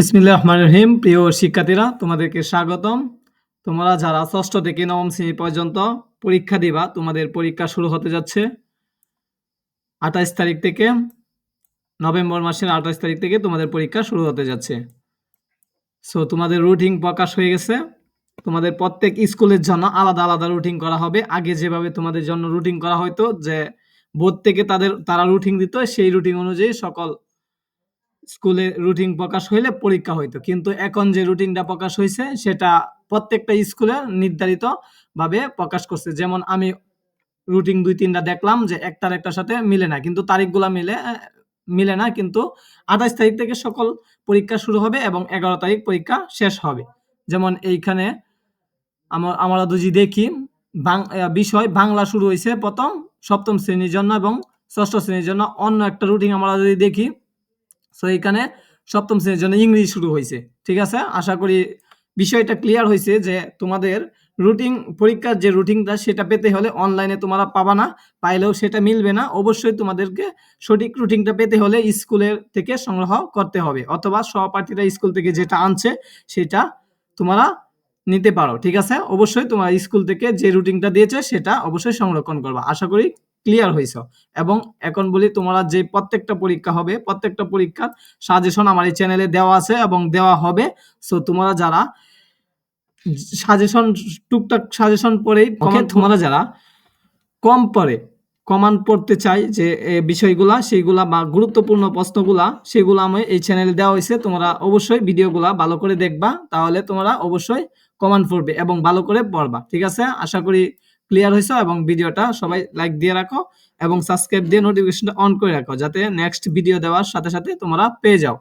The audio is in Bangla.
বিসমিল্লাহ রহমান রহিম। প্রিয় শিক্ষার্থীরা, তোমাদেরকে স্বাগতম। তোমরা যারা ষষ্ঠ থেকে নবম শ্রেণি পর্যন্ত পরীক্ষা দিবা, তোমাদের পরীক্ষা শুরু হতে যাচ্ছে। আঠাইশ তারিখ থেকে, নভেম্বর মাসের আঠাইশ তারিখ থেকে তোমাদের পরীক্ষা শুরু হতে যাচ্ছে। সো তোমাদের রুটিন প্রকাশ হয়ে গেছে। তোমাদের প্রত্যেক স্কুলের জন্য আলাদা আলাদা রুটিন করা হবে। আগে যেভাবে তোমাদের জন্য রুটিন করা হতো যে বোর্ড থেকে তাদের, তারা রুটিন দিত, সেই রুটিন অনুযায়ী সকল স্কুলে রুটিন প্রকাশ হইলে পরীক্ষা হইতো। কিন্তু এখন যে রুটিনটা প্রকাশ হয়েছে সেটা প্রত্যেকটা স্কুলে নির্ধারিত ভাবে প্রকাশ করছে। যেমন আমি রুটিন দুই, তিনটা দেখলাম যে একটার একটার সাথে মিলে না, কিন্তু তারিখগুলা মিলে মিলে না, কিন্তু আঠাশ তারিখ থেকে সকল পরীক্ষা শুরু হবে এবং এগারো তারিখ পরীক্ষা শেষ হবে। যেমন এইখানে আমার আমরা যদি দেখি বিষয় বাংলা শুরু হয়েছে প্রথম, সপ্তম শ্রেণির জন্য এবং ষষ্ঠ শ্রেণির জন্য অন্য একটা রুটিন আমরা যদি দেখি সো এখানে সপ্তম শ্রেণির জন্য ইংরেজি শুরু হয়েছে, ঠিক আছে? আশা করি বিষয়টা ক্লিয়ার হয়েছে যে তোমাদের রুটিন, পরীক্ষার যে রুটিনটা সেটা পেতে হলে অনলাইনে তোমরা পাবা না, পাইলেও সেটা মিলবে না। অবশ্যই তোমাদেরকে সঠিক রুটিনটা পেতে হলে স্কুলের থেকে সংগ্রহ করতে হবে, অথবা সহপাঠীরা স্কুল থেকে যেটা আনছে সেটা তোমরা নিতে পারো, ঠিক আছে? অবশ্যই তোমার স্কুল থেকে যে রুটিনটা দিয়েছে সেটা অবশ্যই সংরক্ষণ করবা। আশা করি ক্লিয়ার হয়েছ। এবং এখন বলি তোমরা যে প্রত্যেকটা পরীক্ষা হবে প্রত্যেকটা পরীক্ষার সাজেশন আমার এই চ্যানেলে দেওয়া আছে এবং দেওয়া হবে। সো তোমরা যারা সাজেশন টুকটাক সাজেশন ওকে তোমরা যারা কম পড়ে কমান পড়তে চাই যে বিষয়গুলা সেইগুলা বা গুরুত্বপূর্ণ প্রশ্নগুলা সেগুলো আমি এই চ্যানেলে দেওয়া হয়েছে। তোমরা অবশ্যই ভিডিওগুলা ভালো করে দেখবা তাহলে তোমরা অবশ্যই কমান পড়বে এবং ভালো করে পড়বা। ঠিক আছে? আশা করি ক্লিয়ার হয়েছে এবং ভিডিওটা সবাই লাইক দিয়ে রাখো এবং সাবস্ক্রাইব দিয়ে নোটিফিকেশনটা অন করে রাখো, যাতে নেক্সট ভিডিও দেওয়ার সাথে সাথে তোমরা পেয়ে যাও।